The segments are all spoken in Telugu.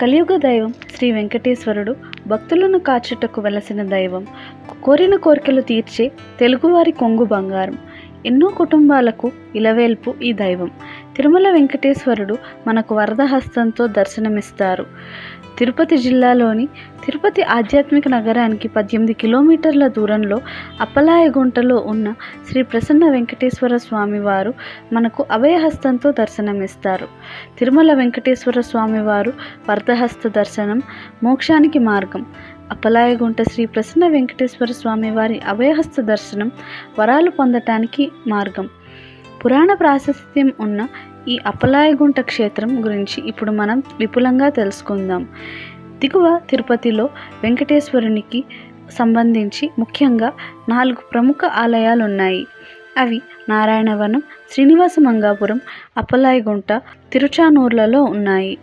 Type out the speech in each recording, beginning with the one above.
కలియుగ దైవం శ్రీ వెంకటేశ్వరుడు భక్తులను కాచుటకు వెలసిన దైవం. కోరిన కోరికలు తీర్చే తెలుగువారి కొంగు బంగారం. ఎన్నో కుటుంబాలకు ఇలవేల్పు ఈ దైవం. తిరుమల వెంకటేశ్వరుడు మనకు వరద హస్తంతో దర్శనమిస్తారు. తిరుపతి జిల్లాలోని తిరుపతి ఆధ్యాత్మిక నగరానికి పద్దెనిమిది కిలోమీటర్ల దూరంలో అప్పలాయగుంటలో ఉన్న శ్రీ ప్రసన్న వెంకటేశ్వర స్వామి వారు మనకు అభయహస్తంతో దర్శనమిస్తారు. తిరుమల వెంకటేశ్వర స్వామి వారు వరదహస్త దర్శనం మోక్షానికి మార్గం. అప్పలాయగుంట శ్రీ ప్రసన్న వెంకటేశ్వర స్వామి వారి అభయహస్త దర్శనం వరాలు పొందటానికి మార్గం. పురాణ ప్రాశస్త్యం ఉన్న ఈ అప్పలాయగుంట క్షేత్రం గురించి ఇప్పుడు మనం విపులంగా తెలుసుకుందాం. దిగువ తిరుపతిలో వెంకటేశ్వరునికి సంబంధించి ముఖ్యంగా నాలుగు ప్రముఖ ఆలయాలు ఉన్నాయి అవి నారాయణవనం శ్రీనివాస మంగాపురం అప్పలాయగుంట తిరుచానూర్లలో ఉన్నాయి.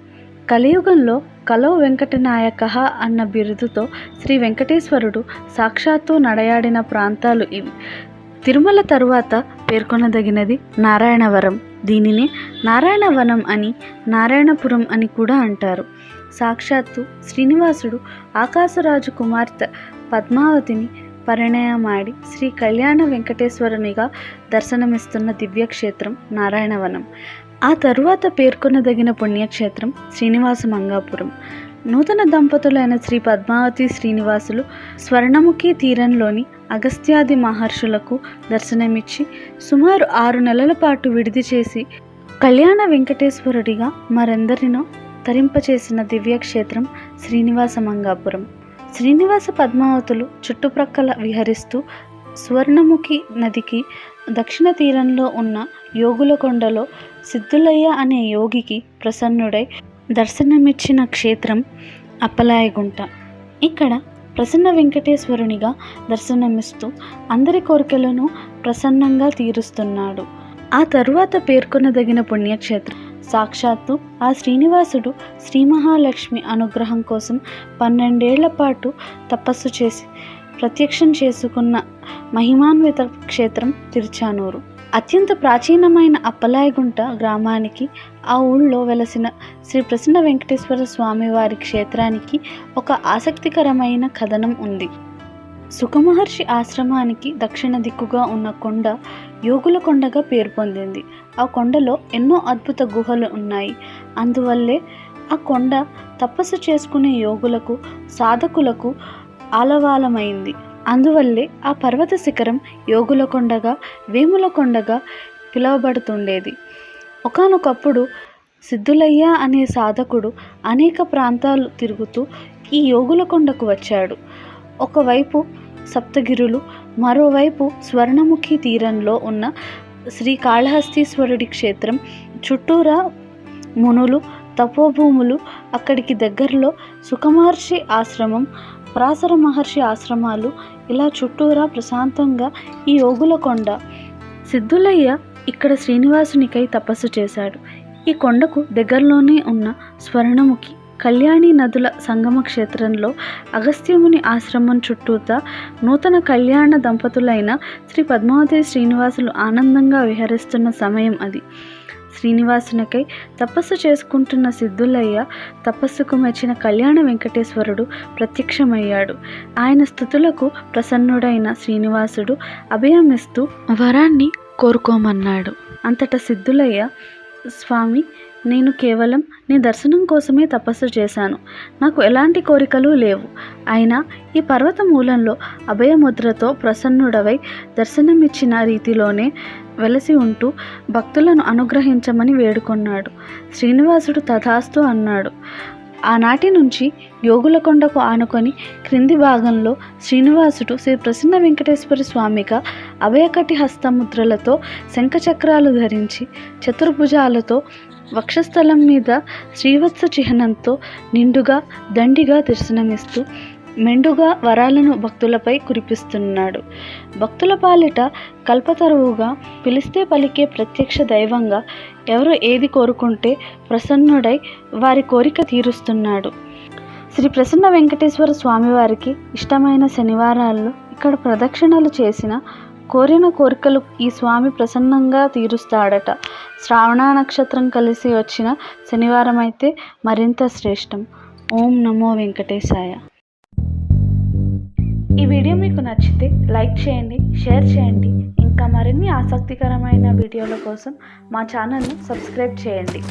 కలియుగంలో కలో వెంకటనాయక అన్న బిరుదుతో శ్రీ వెంకటేశ్వరుడు సాక్షాత్తు నడయాడిన ప్రాంతాలు ఇవి. తిరుమల తరువాత పేర్కొనదగినది నారాయణవరం. దీనిని నారాయణవనం అని నారాయణపురం అని కూడా అంటారు. సాక్షాత్తు శ్రీనివాసుడు ఆకాశరాజు కుమార్తె పద్మావతిని పరిణయమాడి శ్రీ కళ్యాణ వెంకటేశ్వరునిగా దర్శనమిస్తున్న దివ్యక్షేత్రం నారాయణవనం. ఆ తరువాత పేర్కొనదగిన పుణ్యక్షేత్రం శ్రీనివాస మంగాపురం. నూతన దంపతులైన శ్రీ పద్మావతి శ్రీనివాసులు స్వర్ణముఖి తీరంలోని అగస్త్యాది మహర్షులకు దర్శనమిచ్చి సుమారు ఆరు నెలల పాటు విడిది చేసి కళ్యాణ వెంకటేశ్వరుడిగా మరెందరినో తరింపచేసిన దివ్యక్షేత్రం శ్రీనివాస మంగాపురం శ్రీనివాస పద్మావతులు చుట్టుప్రక్కల విహరిస్తూ స్వర్ణముఖి నదికి దక్షిణ తీరంలో ఉన్న యోగుల కొండలో సిద్ధులయ్య అనే యోగికి ప్రసన్నుడై దర్శనమిచ్చిన క్షేత్రం అప్పలాయగుంట. ఇక్కడ ప్రసన్న వెంకటేశ్వరునిగా దర్శనమిస్తూ అందరి కోరికలను ప్రసన్నంగా తీరుస్తున్నాడు. ఆ తరువాత పేర్కొనదగిన పుణ్యక్షేత్రం. సాక్షాత్తు ఆ శ్రీనివాసుడు శ్రీ మహాలక్ష్మి అనుగ్రహం కోసం పన్నెండేళ్ళ పాటు తపస్సు చేసి ప్రత్యక్షం చేసుకున్న మహిమాన్విత క్షేత్రం తిరుచానూరు. అత్యంత ప్రాచీనమైన అప్పలాయగుంట గ్రామానికి ఆ ఊళ్ళో వెలసిన శ్రీ ప్రసన్న వెంకటేశ్వర స్వామివారి క్షేత్రానికి ఒక ఆసక్తికరమైన కథనం ఉంది. సుఖమహర్షి ఆశ్రమానికి దక్షిణ దిక్కుగా ఉన్న కొండ యోగుల కొండగా పేరు పొందింది. ఆ కొండలో ఎన్నో అద్భుత గుహలు ఉన్నాయి. అందువల్లే ఆ కొండ తపస్సు చేసుకునే యోగులకు సాధకులకు ఆలవాలమైంది. అందువల్లే ఆ పర్వత శిఖరం యోగుల కొండగా వేముల కొండగా పిలువబడుతుండేది. ఒకానొకప్పుడు సిద్ధులయ్య అనే సాధకుడు అనేక ప్రాంతాలు తిరుగుతూ ఈ యోగుల కొండకు వచ్చాడు. ఒకవైపు సప్తగిరులు మరోవైపు స్వర్ణముఖి తీరంలో ఉన్న శ్రీ కాళహస్తీశ్వరుడి క్షేత్రం చుట్టూరా మునులు తపోభూములు అక్కడికి దగ్గరలో సుఖమహర్షి ఆశ్రమం పరాశర మహర్షి ఆశ్రమాలు ఇలా చుట్టూరా ప్రశాంతంగా ఈ యోగుల కొండ. సిద్ధులయ్య ఇక్కడ శ్రీనివాసునికై తపస్సు చేశాడు. ఈ కొండకు దగ్గరలోనే ఉన్న స్వర్ణముఖి కళ్యాణి నదుల సంగమ క్షేత్రంలో అగస్త్యముని ఆశ్రమం చుట్టూతా నూతన కళ్యాణ దంపతులైన శ్రీ పద్మావతి శ్రీనివాసులు ఆనందంగా విహరిస్తున్న సమయం అది. శ్రీనివాసునికై తపస్సు చేసుకుంటున్న సిద్ధులయ్య తపస్సుకు మెచ్చిన కళ్యాణ వెంకటేశ్వరుడు ప్రత్యక్షమయ్యాడు. ఆయన స్థుతులకు ప్రసన్నుడైన శ్రీనివాసుడు అభయమిస్తూ వరాన్ని కోరుకోమన్నాడు. అంతటా సిద్ధులయ్య స్వామి నేను కేవలం నీ దర్శనం కోసమే తపస్సు చేశాను. నాకు ఎలాంటి కోరికలు లేవు. అయినా ఈ పర్వత మూలంలో అభయముద్రతో ప్రసన్నుడవై దర్శనమిచ్చిన రీతిలోనే వెలసి ఉంటూ భక్తులను అనుగ్రహించమని వేడుకొన్నాడు. శ్రీనివాసుడు తథాస్తు అన్నాడు. ఆనాటి నుంచి యోగులకొండకు ఆనుకొని క్రింది భాగంలో శ్రీనివాసుడు శ్రీ ప్రసన్న వెంకటేశ్వర స్వామిగా అభయకటి హస్తముద్రలతో శంఖచక్రాలు ధరించి చతుర్భుజాలతో వక్షస్థలం మీద శ్రీవత్స చిహ్నంతో నిండుగా దండిగా దర్శనమిస్తూ మెండుగా వరాలను భక్తులపై కురిపిస్తున్నాడు. భక్తుల పాలిట కల్పతరువుగా పిలిస్తే పలికే ప్రత్యక్ష దైవంగా ఎవరు ఏది కోరుకుంటే ప్రసన్నుడై వారి కోరిక తీరుస్తున్నాడు. శ్రీ ప్రసన్న వెంకటేశ్వర స్వామివారికి ఇష్టమైన శనివారాల్లో ఇక్కడ ప్రదక్షిణలు చేసిన కోరిన కోరికలు ఈ స్వామి ప్రసన్నంగా తీరుస్తాడట. శ్రావణ నక్షత్రం కలిసి వచ్చిన శనివారం అయితే మరింత శ్రేష్టం. ఓం నమో వెంకటేశాయ. ఈ వీడియో మీకు నచ్చితే లైక్ చేయండి షేర్ చేయండి. ఇంకా మరిన్ని ఆసక్తికరమైన వీడియోల కోసం మా ఛానల్ను సబ్స్క్రైబ్ చేయండి.